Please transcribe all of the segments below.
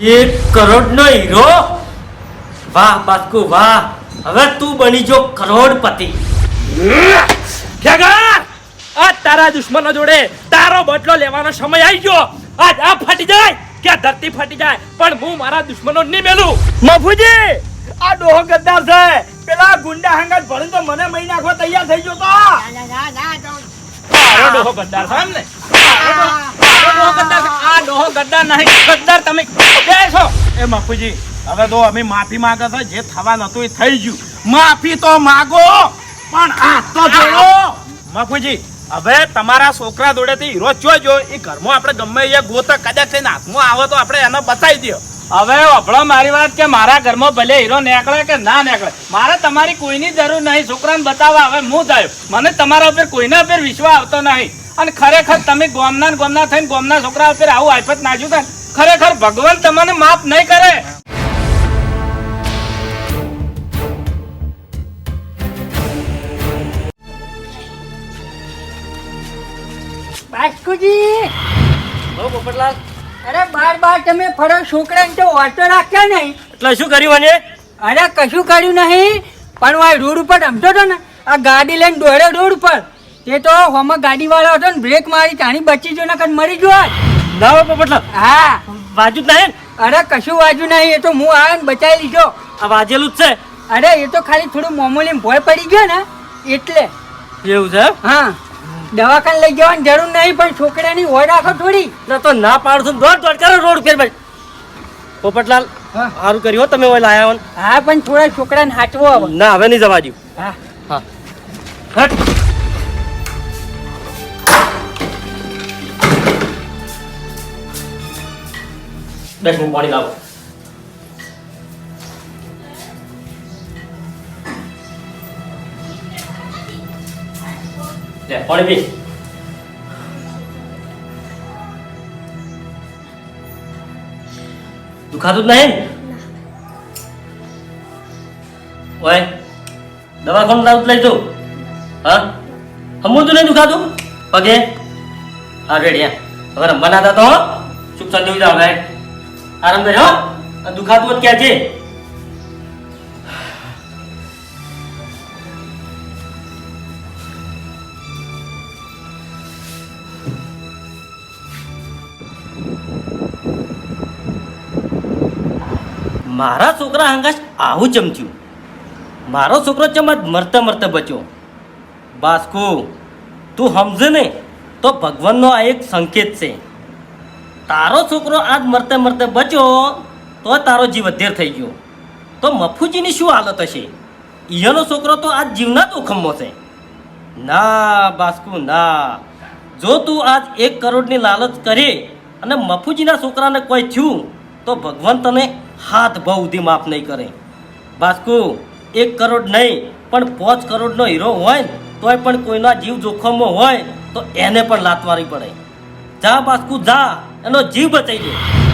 એક કરોડનો હીરો વાહ બાસ્કુ વાહ. હવે તું બની જો કરોડપતિ. ખેગર આ તારા દુશ્મનો જોડે તારો બદલો લેવાનો સમય આવી ગયો. આજ આ ફાટી જાય કે ધરતી ફાટી જાય પણ હું મારા દુશ્મનો નહીં મેલું. મફુજી આ ડોહો ગદ્દાર છે. પેલા ગુંડા હંગાત ભણીને તો મને મહી નાખવા તૈયાર થઈ ગયો તો. આરો ડોહો ગદ્દાર છે એમ ને આરો ડોહો ગદ્દાર છે. આ ડોહો ગદ્દાર નહીં ગદ્દાર તમે બેસો એ બાપુજી હવે તો અમે માફી માંગે છે જે થવા નતું એ થઈ ગયું. માફી તો માગો પણ આ તો જોડો બાપુજી હવે તમારા છોકરા જોડેથી હીરો જોજો એ ઘરમાં આપણે ગમે એ ગોતા કદાચ થઈને હાથમાં આવે તો આપણે એને બતાવી દો હવે અભળો મારી વાત કે મારા ઘરમાં ભલે હીરો નીકળે કે ના નીકળે મારે તમારી કોઈની જરૂર નહીં. છોકરાને બતાવવા હવે હું થયો. મને તમારા ઉપર કોઈના ઉપર વિશ્વાસ આવતો નહીં. અને ખરેખર તમે ગોમના ગોમના થઈને ગોમના છોકરા ઉપર આવું આફત નાખ્યું થાય ખરેખર ભગવાન તમને માફ નહીં કરે. બાસ્કુજી! હો પોપટલાલ. અરે બાર બાર તમે ફરો છોકરાને તો ઓટો રાખ્યા નહીં. એટલે શું કર્યું અને અરે કશું કર્યું નહીં પણ આ રોડ ઉપર રમતો હતો ને આ ગાડી લઈને દોડે રોડ ઉપર. તે તો હોમાં ગાડી વાળો હતો ને બ્રેક મારી તાણી બચી ગયો નકર મરી જો. ના હો હા. વાજુ જ નહીં ને? અરે કશું વાજુ નહીં એ તો હું આવે ને બચાવી લીધો. આ વાજેલું જ છે. અરે એ તો ખાલી થોડું મોમોલી ભોય પડી ગયો ને એટલે. એવું છે હા. દવાખાને લઈ જવાની જરૂર નહીં પણ છોકરાની હોય રાખો થોડી. ના તો ના પાડશું ને દોડ દોડ કરો રોડ ફેર ભાઈ. પોપટલાલ હા. સારું કર્યું તમે ઓય લાયા હો હા પણ થોડા છોકરાને હાચવો આવો. ના હવે નહીં જવા દઉં. હા. હા. હટ. મિનિટ પાણી લાવો. લે પાણી પી દુખાતું જ નહીં ઓય દવાખાનું લાવું લઈ જવું હા હમું તું નહીં દુખાતું પગે હા રેડી હવે રમવા ના હતા તો ચૂપ ચાલ જેવી ભાઈ આરામ કરી હો દુખાતું હોત ક્યાં છે મારા છોકરા હંગાશ આવું ચમચ્યું મારો છોકરો ચમચ મરતા મરતા બચ્યો. બાસ્કુ, તું સમજે ને, તો ભગવાનનો આ એક સંકેત છે. તારો છોકરો આજ મરતે મરતે બચ્યો, તો તારો જીવ અધેર થઈ ગયો. તો મફુજીની શું હાલત હશે? ઈયાનો છોકરો તો આજ જીવના જોખમમાં છે. ના, બાસ્કુ, ના. જો તું આજ એક કરોડની લાલચ કરી અને મફુજીના છોકરાને કોઈ થયું, તો ભગવાન તને હાથ ભાવ સુધી માફ નહીં કરે. બાસ્કુ, એક કરોડ નહીં, પણ પાંચ કરોડનો હીરો હોય તોય પણ કોઈના જીવ જોખમમાં હોય તો એને પણ લાતવારી પડે. જા બાસ્કુ, જા, એનો જીવ બચાવી દે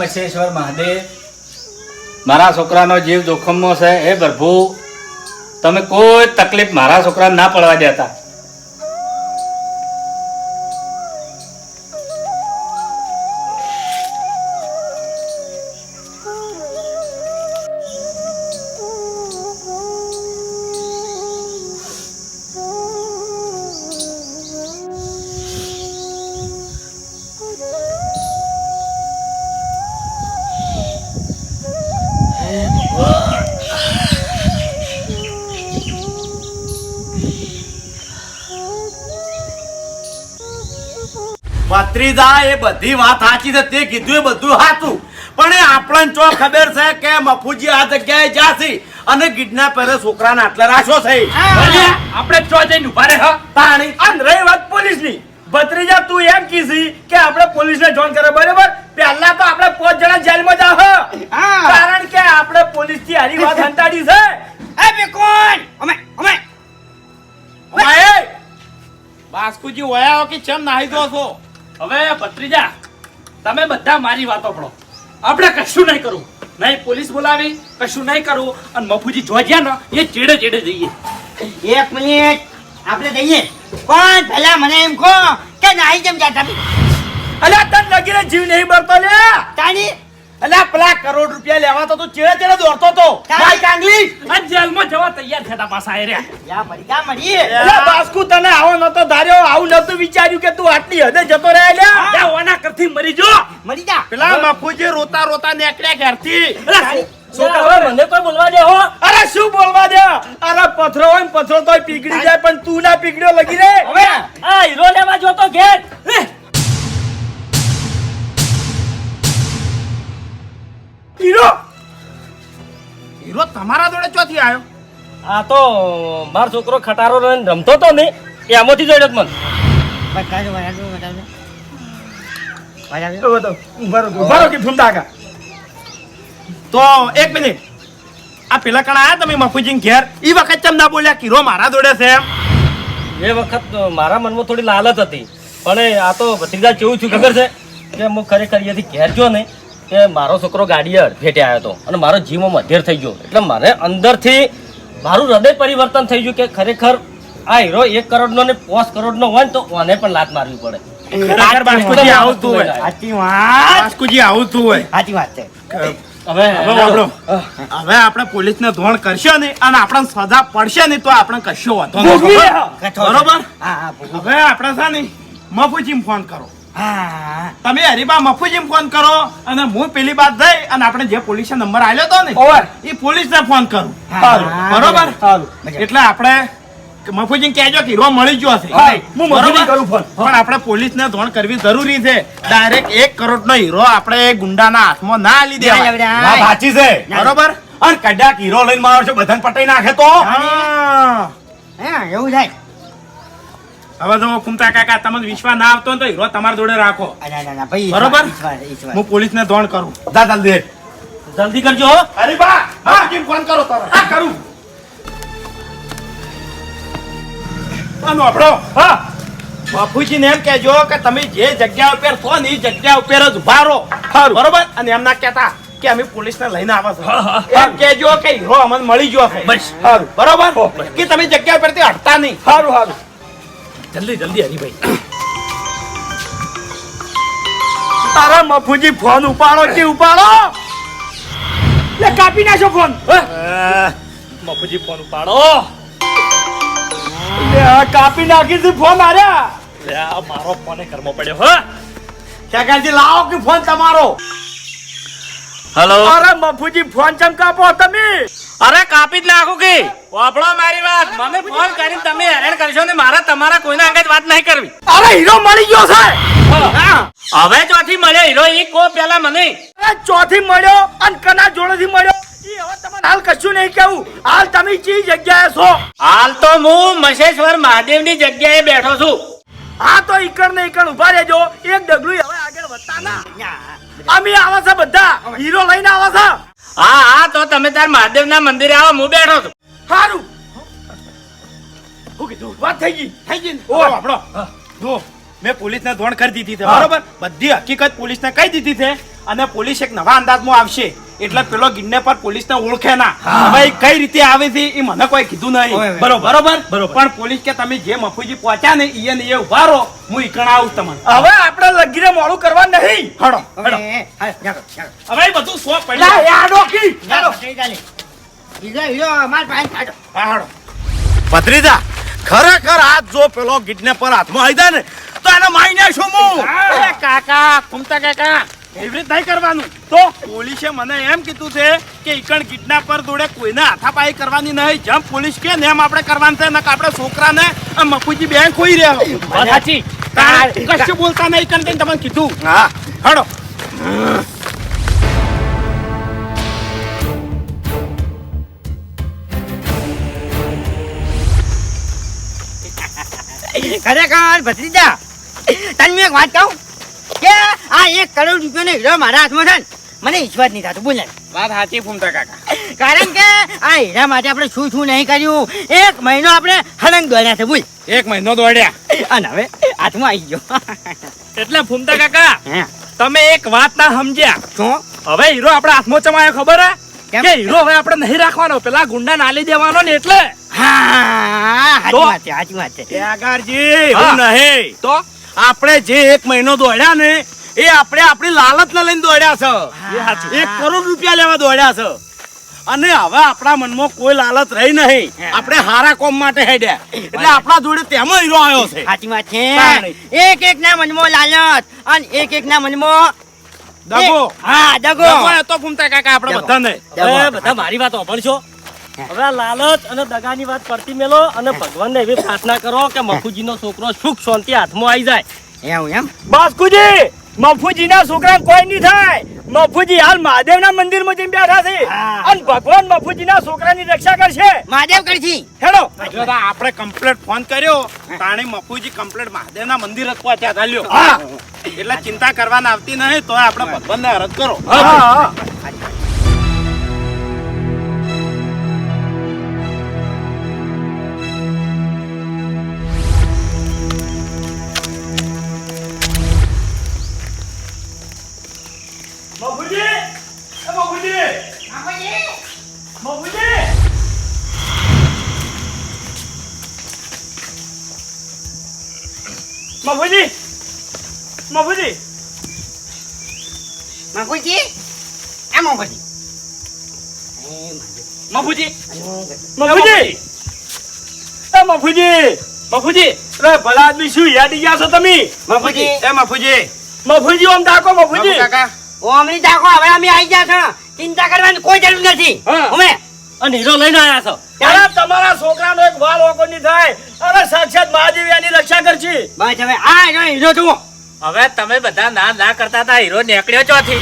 મશેશ્વર મહાદેવ. મારા છોકરાનો જીવ જોખમમાં છે, હે પ્રભુ. તમે કોઈ તકલીફ મારા છોકરાને ના પડવા દેતા. ભત્રીજા એ બધી વાત સાચી છે તે કીધું એ બધું સાચું. પણ એ આપણને ચો ખબર છે કે મફુજી આ જગ્યાએ જાસી અને કિડનેપરે છોકરાને આટલા રાશો થઈ આપણે ચો જઈને ઊભા રે હા? પાણી અને રહી વાત પોલીસની. ભત્રીજા તું એમ કીધી કે આપણે પોલીસને જોઈન કરે બરાબર? પહેલા તો આપણે પાંચ જણા જેલમાં જાવ કારણ કે આપણે પોલીસથી હારી વાત હંતાડી છે. એ બેકોન! અમે અમે. અમે બાસ્કુજી વયા કે ચમ નાહી દો છો? હવે ભત્રીજા તમે બધા મારી વાતો પડો આપણે કશું નહીં કરવું નહીં પોલીસ બોલાવી કશું નહીં કરવું અને મફુજી જોવા ગયા ને એ ચેડે ચેડે જઈએ. એક મિનિટ. આપણે જઈએ. પણ પહેલા મને એમ કહો કે નાહી જેમ જાતા અલ્યા તન લગીને જીવ નહીં બરતો લે તાણી અલ્યા પેલા કરોડ રૂપિયા લેવા તો તું ચેડે ચેડે દોડતો તો. ભાઈ કાંગલી. અને જેલમાં જવા તૈયાર થતા પાછા રહ્યા યા મરી જા મરી. અલ્યા બાસ્કુ તને આવો નતો ધાર્યો આવું નતું વિચાર્યું કે તું આટલી હદે જતો રહે લે જા ઓના કરથી મરી જો. મરી જા. પેલા મફુજી રોતા રોતા નેકડ્યા ઘરથી. છોકરા મને કોઈ બોલવા દે હો. અરે શું બોલવા દે? અરે પથરો હોય ને પથરો તોય પીગળી જાય પણ તું ના પીગળ્યો લગી રે. હવે આ હીરો લેવા જોતો ઘેર. હીરો તમારા જોડે ચોથી આવ્યો? આ તો મારો છોકરો ખટારો રહીને રમતો તો ને આમાંથી જોડ્યો જ મને. તો એક મિનિટ. આ પેલા કણા આયા તમે મફુજી ઘેર? એ વખત ચમ ના બોલ્યા? કીરો મારા જોડે છે એમ. એ વખત મારા મનમાં થોડી લાલચ હતી. પણ એ આ તો ભત્રીજા કેવું છું ખબર છે? કે હું ખરેખર અહીંયાથી ઘેર ગયો ને કે મારો છોકરો ગાડીએ ભેટે આવ્યો હતો અને મારો જીવમાં મધેર થઈ ગયો. એટલે મને અંદરથી મારું હૃદય પરિવર્તન થઈ ગયું કે ખરેખર આ હીરો એક કરોડનો ને પાંચ કરોડનો હોય ને તો ઓને પણ લાત મારવી પડે. ખરેખર બાસ્કુજી આવતું હોય. સાચી વાત. બાસ્કુજી આવતું હોય. સાચી વાત છે. હવે હવે પોલીસ ને આપણે ધોણ કરશે ને અને આપણને સજા પડશે ને તો આપણે કશો વાંધો. બરોબર? હા હા ભૂગો. હવે આપણે છે ને મફુજીને ફોન કરો. તમે હરીબા મફુજી ફોન કરો અને હું પેલી બાદ જઈ અને આપણે જે પોલીસ નંબર આવ્યો હતો ને ઓવર. એ પોલીસને ફોન કરું. બરોબર? એટલે આપણે મફુજી કહેજો કે હીરો મળી ગયો હશે હું બરોબર? કરું ફોન. પણ આપણે પોલીસને ધોણ કરવી જરૂરી છે. ડાયરેક્ટ એક કરોડ નો હીરો આપણે ગુંડાના હાથમાં ના ના, વાત સાચી છે? બરોબર? અને કદાચ હીરો લઈને મારો છે બધાને પટાઈ નાખે તો? એવું થાય. હવે જો કુમતા કાકા તમને વિશ્વાસ ના આવતો તો હીરો તમારા જોડે રાખો. આ ના ના ના ભાઈ બરોબર? હું પોલીસ ને પોલીસને ધોણ કરું. જા જલ્દી. જલ્દી કરજો અરે બા મફુજીને ફોન કરો તમે હા કરું. આનો આપણો હા. બાપુજીને એમ કહેજો કે તમે જે જગ્યા ઉપર છો ને એ જગ્યા ઉપર જ ઊભા રહો. બરોબર? અને એમ ના કહેતા કે અમે પોલીસને લઈને આવા છે. એમ કહેજો કે હીરો અમને મળી ગયો બસ. સારું બરોબર કે તમે જગ્યા પરથી હટતા નહીં. સારું સારું જલ્દી જલ્દી હરીભાઈ. તારા મફુજી ફોન ઉપાડો કે ઉપાડો? લે કાપી નાખો ફોન. મફુજી ફોન ઉપાડો. લે આ કાપી નાખી છે ફોન આર્યા લે આ મારો ફોન ઘરમાં પડ્યો હો. કાકાજી લાવો કે ફોન તમારો? હેલો? અરે મફુજી ફોન ચમકાપો તમે. અરે કાપી જ નાખું કે. વાપડો મારી વાત. મને ફોન કરીને તમે હેરાન કરશો ને મારે તમારા કોઈના અંગે વાત નહીં કરવી. અરે હીરો મળી ગયો છે. હવે ચોથી મળ્યો હીરો ઈ કો પેલા મને. ચોથી મળ્યો અને કના જોડેથી મળ્યો. ઈ હવે તમને હાલ કશું નહીં કેવું. હાલ તમે ચી જગ્યાએ છો? હાલ તો હું મશેશ્વર મહાદેવની જગ્યાએ બેઠો છું. હા તો ઈકડ ને ઈકડ ઊભા રહેજો. એક ડગલું હવે આગળ વધતા ના. અમે આવા છે બધા. હીરો લઈને આવા છે. હા હા તો તમે તાર મહાદેવના મંદિરે આવો હું બેઠો છું. સારું કીધું? વાત થઈ ગઈ. થઈ ગઈ ને? ઓ આપણો. જો મેં પોલીસને ધોણ કરી દીધી છે બરોબર? બધી હકીકત પોલીસને કહી દીધી છે અને પોલીસ એક નવા અંદાજમાં આવશે. એટલે પેલો કિડનેપર પોલીસને ઓળખે ના. હવે કઈ રીતે આવે છે એ મને કોઈ કીધું નહીં. બરોબર? બરોબર. પણ પોલીસ કે તમે જે મફુજી પહોંચ્યા ને ઈ ને એ ઊભા રહો હું ઈકણ આવું તમને. હવે આપણે લગીરે મોડું કરવા નહીં. હડો જાગો. હવે બધું સો પડ્યા. જઈ ચાલે. હીરો, હીરો, અમાર પાસે કાઢો. હા, હડો. ભત્રીજા ખરેખર આ જો પેલો કિડનેપર હાથમાં આવી જાય ને તો એને માઈને નાખશું હું. કાકા કુમતા કાકા એવી નહીં કરવાનું. તો પોલીસે મને એમ કીધું છે કે ઇકણ કિડનેપર જોડે કોઈને હાથાપાઈ કરવાની નહીં. જેમ પોલીસ કે એમ આપણે કરવાનું છે. ને આપણે છોકરાને મફુજી બેન ખોઈ રહ્યા. સાચી. કશું બોલતા નહીં. ઇકણ કઈ તમને કીધું. હા. હડો. ખરેખર ભત્રીજા તને એક વાત કહું? કે આ એક કરોડ રૂપિયાનો હીરો મારા હાથમાં છે ને મને ઈશ્વર નહીં થતું બોલે. વાત સાચી ફૂમતા કાકા. કારણ કે આ હીરા માટે આપણે શું શું નહીં કર્યું? એક મહિનો આપણે હળંગ દોડ્યા છે બોલ. એક મહિનો દોડ્યા. અને હવે હાથમાં આવી ગયો. એટલે ફૂમતા કાકા તમે એક વાત ના સમજ્યા. શું હવે હીરો આપણા હાથમાં ચમાયો ખબર હે? કે હીરો હવે આપણે નહીં રાખવાનો પેલા ગુંડા નાલી દેવાનો ને એટલે. હા સાચી વાત છે સાચી વાત છે. હું. નહીં. તો? આપણે જે એક મહિનો દોડ્યા ને એ આપણે આપણી લાલચ ને લઈને દોડ્યા છે. એક કરોડ રૂપિયા લેવા દોડ્યા છે. અને હવે આપણા મનમાં કોઈ લાલચ રહી નહીં. આપણે હારા કોમ માટે હેડ્યા. એટલે આપણા જોડે તેમ હીરો આવ્યો છે. સાચી વાત છે. એક એક ના મનમાં લાલચ અને એક એક ના મનમાં દગો. હા દગો. તો ઘૂમતા કાકા આપણે. બધાને. બધા મારી વાત સાંભળશો હવે આ લાલચ અને દગાની વાત પડતી મેલો અને ભગવાનને એવી પ્રાર્થના કરો કે મફુજીનો છોકરો સુખ શાંતિ હાથમાં આવી જાય. એવું એમ? બાસ્કુજી મફુજીના છોકરા કોઈ નહીં થાય. મફુજી હાલ મહાદેવના મંદિરમાં જઈને બેઠા છે. અને ભગવાન મફુજીના છોકરાની રક્ષા કરશે. મહાદેવ કરશે હેડો જો આપણે કમ્પ્લેટ ફોન કર્યો. તાણે મફુજી કમ્પ્લેટ મહાદેવના મંદિર રખવા ત્યાં ચાલ્યો. હા. એટલે ચિંતા કરવાના આવતી નહીં તો આપણે ભગવાનને અરજ કરો. હા હા. મફુજી મફુજી મફુજી એમ મફુજી મફુજી મફુજી એ મફુજી મફુજી અરે ભલા આદમી શું યાદી ગયા છો તમે? બાપુજી! એ મફુજી મફુજી ઓમ તાકો મફુ મફુજી કાકા ઓમની દાખો હવે અમે આવી ગયા છો. ચિંતા કરવાની કોઈ જરૂર નથી. હા. અમે અને હીરો લઈને આવ્યા છો. ત્યારે તમારા છોકરાનો એક વાલ ઓકો નહીં થાય. અરે સાક્ષાત મહાદેવી આની રક્ષા કરશે. બસ હવે આ હીરો હીરો જુઓ. હવે તમે બધા ના ના કરતા હતા હીરો નીકળ્યો ચોથી.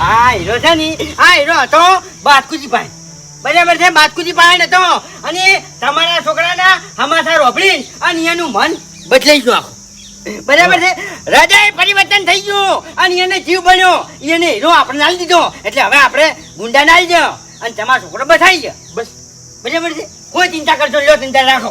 આ હીરો છે ને આ હીરો હતો બાતકુજી ભાઈ બરાબર છે બાસ્કુજી પાસે હતો. અને તમારા છોકરાના હમાસા રોપડી અને એનું મન બદલાઈ ગયું આખું. બરાબર છે? હૃદય પરિવર્તન થઈ ગયું. અને એને જીવ બન્યો. એને હીરો આપણે નાલી દીધો. એટલે હવે આપણે ગુંડા નાલી દો. અને તમારો છોકરો બસાઈ ગયો. બસ. બરાબર છે? કોઈ ચિંતા કરશો લ્યો ચિંતા રાખો.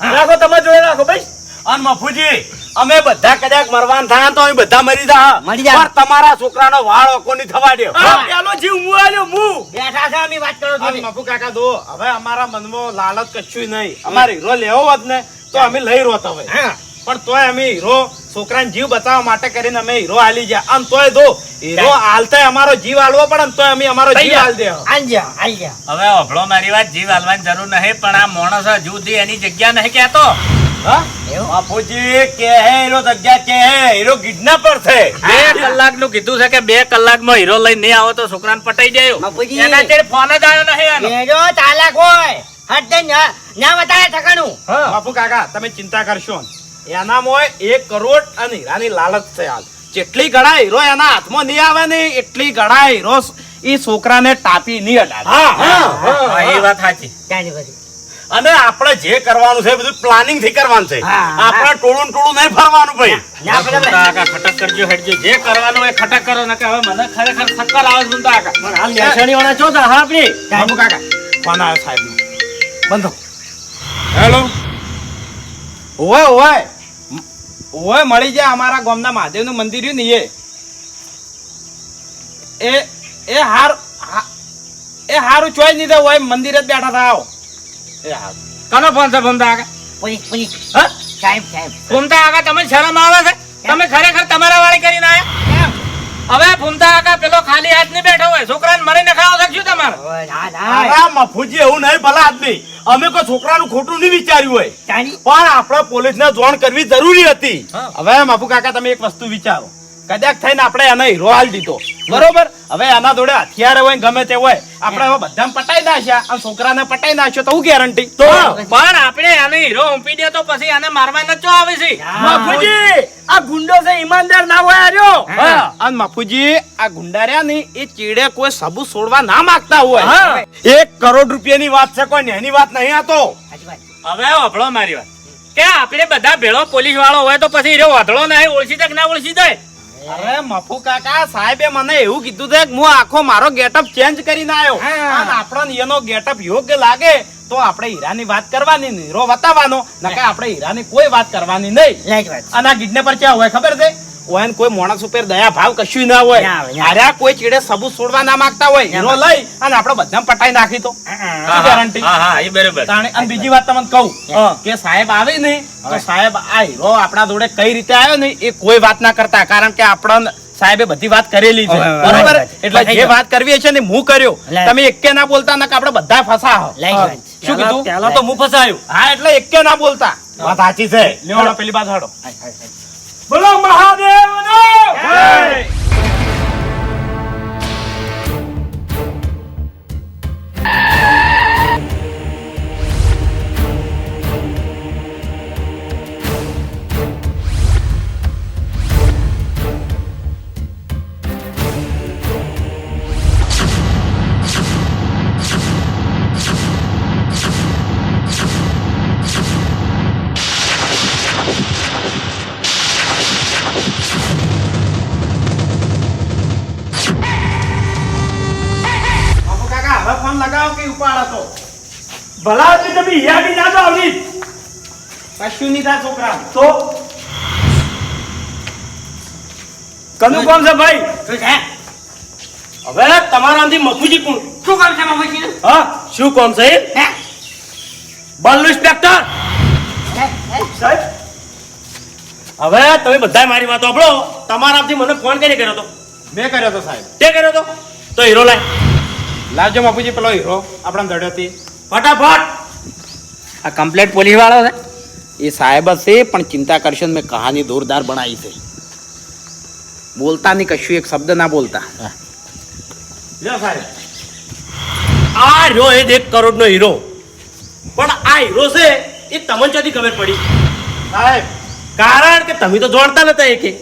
રાખો તમે જોડે રાખો બસ. અને મફુજી અમે બધા કદાચ મરવાન થયા તો અમે બધા મરી જા મરી જા. પણ તમારા છોકરાનો વાળ ઓકો ની થવા દે પેલો જીવ મુ આલ્યો મુ. બેઠા છે અમે વાત કરો છો મફુ કાકા દો હવે અમારા મનમાં લાલચ કશું નહીં. અમારે હીરો લેવો હોત ને તો અમે લઈ રોત હવે. હા. પણ તોય અમે હીરો છોકરાને જીવ બચાવવા માટે કરીને અમે હીરો હાલી ગયા. આમ તોય દો હીરો હાલતા અમારો જીવ હાલવો પડે ને તોય અમે અમારો જીવ હાલ દે હવે અભળો મારી વાત જીવ હાલવાની જરૂર નહીં પણ આ માણસ હજુ એની જગ્યા નહીં કહેતો. બાપુજી કે હીરો જગ્યા કે હીરો કિડનેપ પર છે? બે કલાકનું કીધું છે કે બે કલાકમાં હીરો લઈને નહીં આવો તો છોકરાને પટાઈ જાય બાપુજી. એના ચેડે ફોન જ આવ્યો નહીં ચાલાક હોય હટ ના ના બતાવે ઠકાણું બાપુ કાકા તમે ચિંતા કરશો. એનામાં એક કરોડ અને હીરાની લાલચ છે હાલ. જેટલી ગળા હીરો એના હાથમાં નહીં આવે ને એટલી ગળા હીરો એ છોકરાને ટાપી નહીં અડાડે એ વાત સાચી. અને આપણે જે કરવાનું છે બધું પ્લાનિંગથી કરવાનું છે. આપણે ટોળું ટોળું નહીં ફરવાનું ભાઈ. ખટક કરજો હેડજો. જે કરવાનું હોય ખટક કરો ને હવે મને ખરેખર થક્કર આવે છે કાકા. પણ હાલ નેસાણી વાળા છો તો હા આપણી. બાપુ કાકા. ફોન આવ્યો સાહેબ બંધો હેલો. ઓય ઓય. ઓય મળી જાય અમારા ગામના મહાદેવનું મંદિર રહ્યું ને એ એ એ હાર એ હારું ચોઈ નહીં દે ઓય મંદિર જ બેઠા થા આવો. એ હારું. કનો ફોન છે ભૂમતા આગા પોલીસ પોલીસ. હા? સાહેબ સાહેબ. ભૂમતા આગા તમે શરમ આવે છે? તમે ખરેખર તમારા વાળી કરીને આયા? હવે ભૂમતા કાકા પેલો ખાલી હાથ નહીં બેઠો હોય છોકરાને મરીને ખાવા શકશું તમારે? ઓય, ના ના. મફુજી એવું નહીં ભલા આદમી. અમે કોઈ છોકરાનું ખોટું નહીં વિચાર્યું હોય. પણ આપણે પોલીસને જોણ કરવી જરૂરી હતી. હવે બાપુ કાકા તમે એક વસ્તુ વિચારો. કદાચ થઈને આપણે એને હીરો હાલ દીધો. બરોબર? હવે એના જોડે હથિયાર હોય ને ગમે તે હોય આપણે હવે બધા પટાઈ નાખ્યા. અને છોકરાને પટાઈ નાખ્યો તો હું ગેરંટી તો પણ આપણે આને હીરો ઊંપી દે તો પછી આને મારવા નચો આવે છે. બાપુજી આ ગુંડો છે ઈમાનદાર ના હોય આર્યો. અને બાપુજી આ ગુંડાર્યા ની એ ચીડે કોઈ સબૂત છોડવા ના માંગતા હોય. હા. એક કરોડ રૂપિયાની વાત છે કોઈ એની વાત નહીં આ તો. સાચી વાત હવે અભળો મારી વાત. કે આપણે બધા ભેળો પોલીસ વાળો હોય તો પછી હીરો વાધળો ના ઓળખી જાય કે ના ઓળખી જાય. અરે મફુ કાકા સાહેબે મને એવું કીધું છે કે હું આખો મારો ગેટઅપ ચેન્જ કરીને આવ્યો અને આપણને એનો ગેટઅપ યોગ્ય લાગે તો આપણે હીરાની વાત કરવાની નહીં હીરો બતાવવાનો નકર આપણે હીરાની કોઈ વાત કરવાની નહીં. અને આ કિડનેપર પર ક્યાં હોય ખબર છે? ઓયન કોઈ માણસ ઉપર દયા ભાવ કશું ના હોય. અરે કોઈ ચીડે સબૂત છોડવા ના માંગતા હોય એનો લઈ અને આપણે બધા પટાઈ નાખી તો. ગેરંટી હા. હા એ બરોબર. અને બીજી વાત તમને કહું કે સાહેબ આવે ને તો સાહેબ આ હીરો આપણા જોડે કઈ રીતે આવ્યો ને એ કોઈ વાત ના કરતા કારણ કે આપણને સાહેબે બધી વાત કરેલી છે. બરોબર? એટલે જે વાત કરવી છે ને હું કર્યો. તમે એકે ના બોલતા ને આપણે બધા ફસાહો શું કીધું? પહેલા તો હું ફસાયો. હા એટલે એકે ના બોલતા. વાત સાચી છે. લેવાડો પેલી બાજુ હાડો. બોલો મહાદેવનો! બાપુ થાય છોકરા. તો? કનું કોમ છે ભાઈ? હવે તમારામાંથી મફુજી કોણ? શું કામ છે મામાજીનું? હા શું કોમ છે? બલ્લુ ઇન્સ્પેક્ટર? સાહેબ? હવે તમે બધા મારી વાત સાંભળો. તમારામાંથી મને ફોન કરી કર્યો હતો. મેં કર્યો હતો સાહેબ. તે કર્યો હતો? તો હીરો લાય. લાવજો બાપુજી પેલો હીરો. આપણા દડ્યોથી ફટાફટ. આ કમ્પ્લેટ પોલીસ વાળો છે. એ સાહેબ હશે પણ ચિંતા કરશો ને મેં કહાની જોરદાર બનાવી છે. બોલતા નહીં કશું એક શબ્દ ના બોલતા. સાહેબ. આ રહ્યો એ એક કરોડનો હીરો. પણ આ હીરો છે એ તમને જતી ખબર પડી? સાહેબ. કારણ કે તમે તો જાણતા નતા એકે.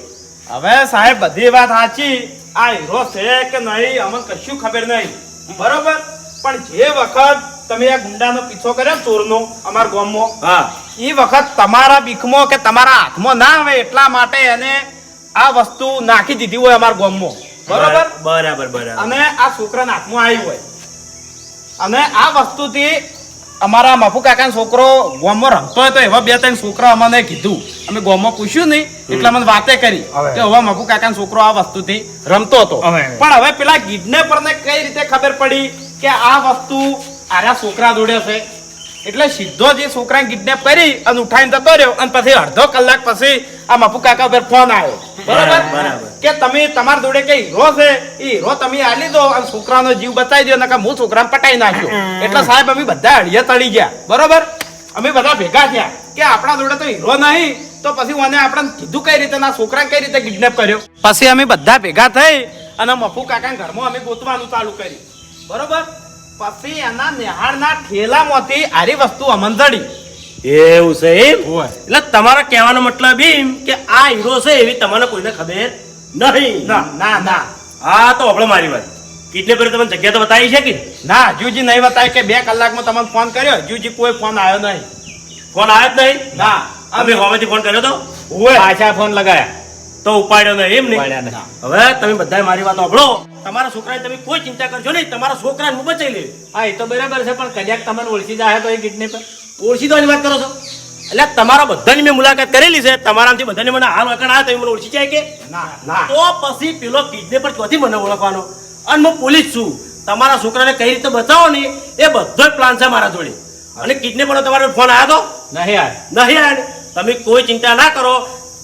હવે સાહેબ બધી વાત સાચી. આ હીરો છે કે નહીં અમને કશું ખબર નહીં. બરોબર? પણ જે વખત તમે આ ગુંડાનો પીછો કર્યો ચોરનો અમારા ગામમાં હા. એ વખત તમારા બીકમાં કે તમારા હાથમાં ના આવે એટલા માટે એને આ વસ્તુ નાખી દીધી હોય અમારા ગોમમાં. બરોબર? બરાબર બરાબર અને આ છોકરાના હાથમાં આવી હોય. અને આ વસ્તુથી અમારા મફુ કાકાનો છોકરો ગોમમાં રમતો હોય તો એવા બે ત્રણ છોકરા અમને કીધું. અમે ગોમમાં પૂછ્યું નહીં એટલે અમે વાતે કરી કે હવે મફુ કાકાનો છોકરો આ વસ્તુથી રમતો હતો. પણ હવે પેલા કિડનેપરને કઈ રીતે ખબર પડી કે આ વસ્તુ આરા છોકરા જોડે છે? એટલે સીધો જે છોકરાને કિડનેપ કરી અને ઉઠાઈને જતો રહ્યો. અને પછી અડધો કલાક પછી આ મફુ કાકા ઉપર ફોન આવ્યો. બરાબર. કે તમે તમારા જોડે કે હીરો છે? એ હીરો તમે આ લીધો અને છોકરાનો જીવ બચાવી દો નકા હું છોકરાને પટાઈ નાખ્યો. એટલે સાહેબ અમે બધા અડીએ તળી ગયા. બરોબર? અમે બધા ભેગા થયા કે આપણા જોડે તો હીરો નહીં. તો પછી મને આપણે કીધું કઈ રીતે ના છોકરા કઈ રીતે કિડનેપ કર્યો? પછી અમે બધા ભેગા થઈ અને મફુ કાકા ઘરમાં અમે ગોતવાનું ચાલુ કર્યું. બરોબર? પછી એના નિહાળના ઠેલામાંથી આરી વસ્તુ અમન એવું છે એમ? હોય. એટલે તમારો કહેવાનો મતલબ એમ કે આ હીરો છે એવી તમને કોઈને ખબર નહીં. ના ના ના. હા તો આપણે મારી વાત. કિડનેપર તમને જગ્યા તો બતાવી છે કે? ના જુજી નહીં બતાવી કે બે કલાકમાં તમને ફોન કર્યો. જુજી કોઈ ફોન આવ્યો નહીં. ફોન આવ્યો જ નહીં? ના. અમે હોમેથી ફોન કર્યો તો? ઓય પાછા ફોન લગાયા. તો ઉપાડ્યો નહીં એમ નહીં. હવે તમે બધા મારી વાત સાંભળો. તમારા છોકરાને તમે કોઈ ચિંતા કરજો નહીં તમારા છોકરાને હું બચાવી લે હા એ તો બરાબર છે પણ કદાચ તમને ઓળખી જાય તો એ કિડનેપર ઓળખી દોની વાત કરો છો? એટલે તમારા બધાની મેં મુલાકાત કરેલી છે તમારાથી બધાને મને હાલ વખાણ આવે તમે મને ઓળખી જાય કે? ના ના. તો પછી પેલો કિડનેપર ક્યાંથી મને ઓળખવાનો? અને હું પોલીસ છું. તમારા છોકરાને કઈ રીતે બચાવો ને એ બધો જ પ્લાન છે મારા જોડે. અને કિડનેપરનો તમારો ફોન આવ્યો તો? નહીં યાર નહીં આવ્યો તમે કોઈ ચિંતા ના કરો.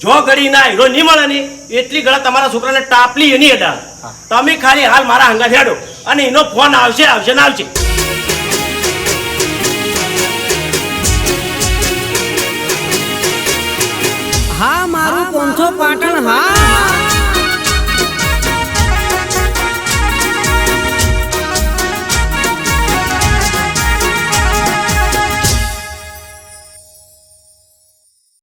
જો ઘડી ના હીરો નહીં મળે ને એટલી ગળા તમારા છોકરાને ટાપલી એની હેઠળ તમે ખાલી હાલ મારા હંગા હેડો. અને એનો ફોન આવશે આવશે ને આવશે. હા મારું પોંચો પાટણ હા.